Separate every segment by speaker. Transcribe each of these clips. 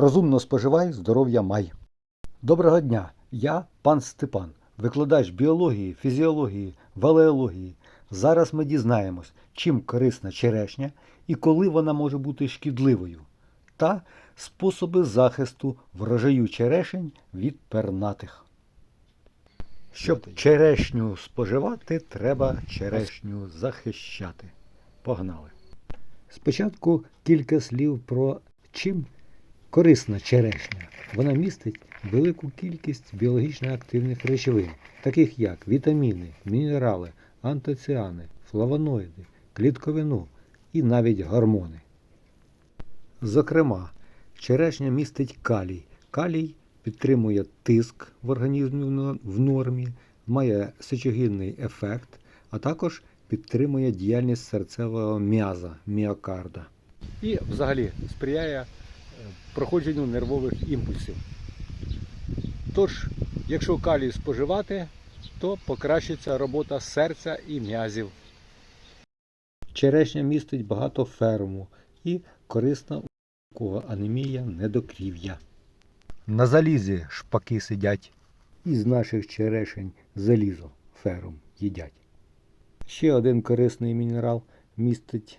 Speaker 1: Розумно споживай, здоров'я май. Доброго дня! Я пан Степан, викладач біології, фізіології, валеології. Зараз ми дізнаємось, чим корисна черешня і коли вона може бути шкідливою, та способи захисту врожаю черешень від пернатих. Щоб черешню споживати, треба черешню захищати. Погнали. Спочатку кілька слів про чим корисна черешня. Вона містить велику кількість біологічно активних речовин, таких як вітаміни, мінерали, антоціани, флавоноїди, клітковину і навіть гормони. Зокрема, черешня містить калій. Калій підтримує тиск в організмі в нормі, має сечогінний ефект, а також підтримує діяльність серцевого м'яза, міокарда. І взагалі сприяє проходженню нервових імпульсів. Тож, якщо калій споживати, то покращиться робота серця і м'язів. Черешня містить багато ферму і корисна у анемія недокрів'я. На залізі шпаки сидять. Із наших черешень залізо ферум їдять. Ще один корисний мінерал містить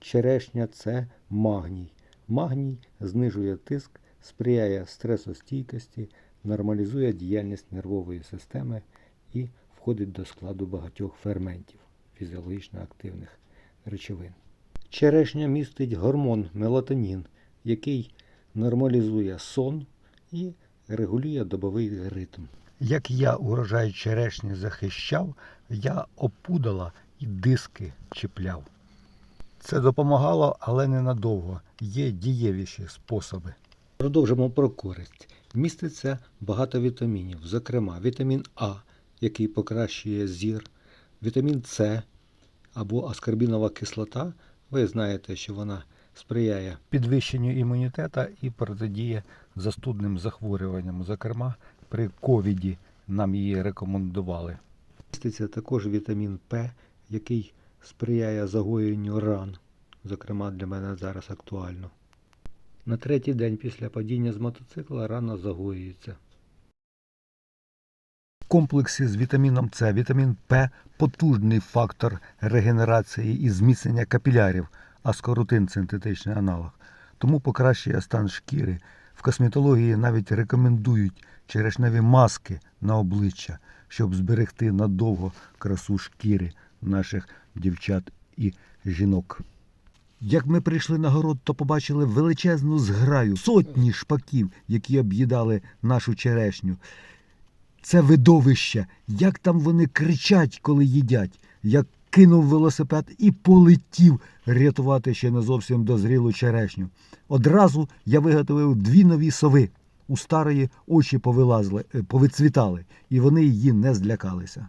Speaker 1: черешня це магній. Магній знижує тиск, сприяє стресостійкості, нормалізує діяльність нервової системи і входить до складу багатьох ферментів фізіологічно активних речовин. Черешня містить гормон мелатонін, який нормалізує сон і регулює добовий ритм. Як я урожай черешні захищав, я опудала і диски чіпляв. Це допомагало, але ненадовго. Є дієвіші способи. Продовжимо про користь. Міститься багато вітамінів, зокрема вітамін А, який покращує зір, вітамін С або аскорбінова кислота. Ви знаєте, що вона сприяє підвищенню імунітету і протидіє застудним захворюванням. Зокрема, при ковіді нам її рекомендували. Міститься також вітамін П, який сприяє загоєнню ран. Зокрема, для мене зараз актуально. На третій день після падіння з мотоцикла рана загоюється. В комплексі з вітаміном С вітамін П потужний фактор регенерації і зміцнення капілярів, аскорутин синтетичний аналог. Тому покращує стан шкіри. В косметології навіть рекомендують черешневі маски на обличчя, щоб зберегти надовго красу шкіри наших дівчат і жінок. Як ми прийшли на город, то побачили величезну зграю, сотні шпаків, які об'їдали нашу черешню. Це видовище, як там вони кричать, коли їдять. Я кинув велосипед і полетів рятувати ще не зовсім дозрілу черешню. Одразу я виготовив дві нові сови. У старої очі повилазли, е, повицвітали, і вони її не злякалися.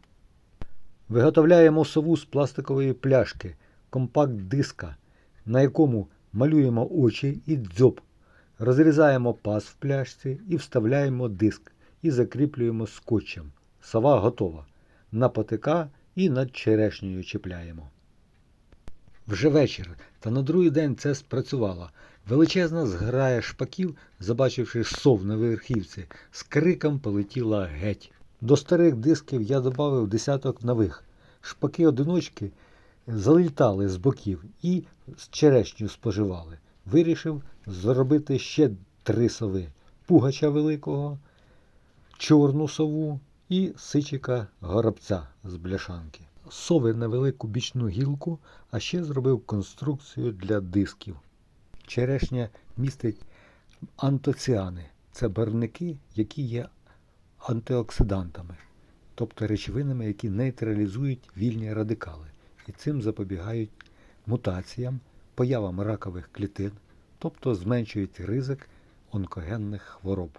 Speaker 1: Виготовляємо сову з пластикової пляшки, компакт-диска, на якому малюємо очі і дзьоб. Розрізаємо паз в пляшці і вставляємо диск і закріплюємо скотчем. Сова готова. На потика і над черешнею чіпляємо. Вже вечір, та на другий день це спрацювало. Величезна зграя шпаків, забачивши сов на верхівці, з криком полетіла геть. До старих дисків я додав десяток нових. Шпаки-одиночки залітали з боків і з черешню споживали. Вирішив зробити ще три сови: пугача великого, чорну сову і сичика горобця з бляшанки. Сови на велику бічну гілку, а ще зробив конструкцію для дисків. Черешня містить антоціани. Це барвники, які є антиоксидантами, тобто речовинами, які нейтралізують вільні радикали і цим запобігають мутаціям, появам ракових клітин, тобто зменшують ризик онкогенних хвороб.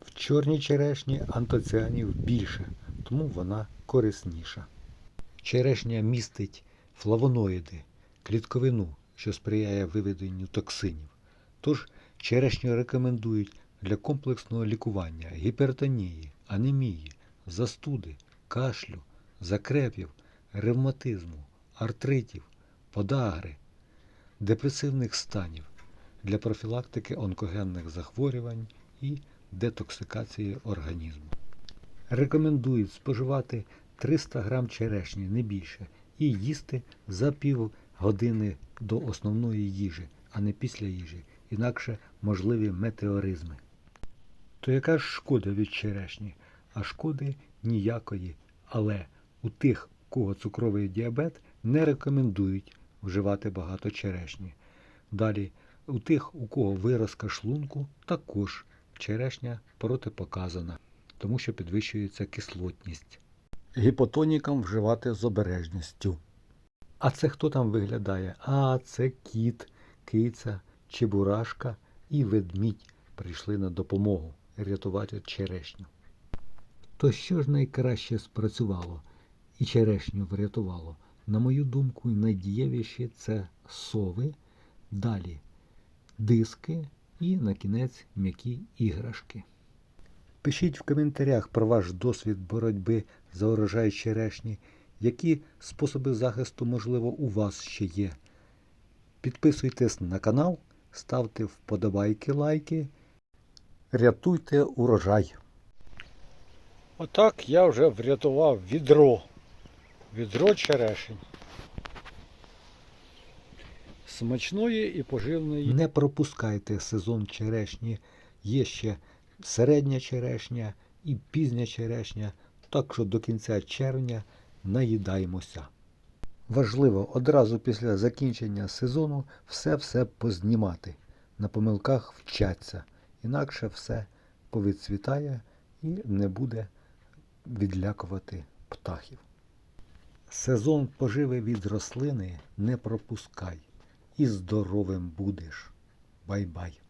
Speaker 1: В чорній черешні антоціанів більше, тому вона корисніша. Черешня містить флавоноїди, клітковину, що сприяє виведенню токсинів. Тож черешню рекомендують для комплексного лікування гіпертонії, анемії, застуди, кашлю, закрепів, ревматизму, артритів, подагри, депресивних станів, для профілактики онкогенних захворювань і детоксикації організму. Рекомендують споживати 300 грам черешні, не більше, і їсти за пів години до основної їжі, а не після їжі, інакше можливі метеоризми. То яка ж шкода від черешні? А шкоди ніякої. Але у тих, у кого цукровий діабет, не рекомендують вживати багато черешні. Далі, у тих, у кого виразка шлунку, також черешня протипоказана, тому що підвищується кислотність. Гіпотонікам вживати з обережністю. А це хто там виглядає? А, це кіт, киця, чебурашка і ведмідь прийшли на допомогу рятувати черешню. То що ж найкраще спрацювало і черешню врятувало? На мою думку, найдієвіші це сови, далі диски і на кінець м'які іграшки. Пишіть в коментарях про ваш досвід боротьби за урожай черешні, які способи захисту, можливо, у вас ще є. Підписуйтесь на канал, ставте вподобайки, лайки, рятуйте урожай. Отак я вже врятував відро. Відро черешень. Смачної і поживної. Не пропускайте сезон черешні. Є ще середня черешня і пізня черешня, так що до кінця червня наїдаймося. Важливо одразу після закінчення сезону все-все познімати. На помилках вчаться, інакше все повідцвітає і не буде відлякувати птахів. Сезон поживи від рослини не пропускай і здоровим будеш. Бай-бай!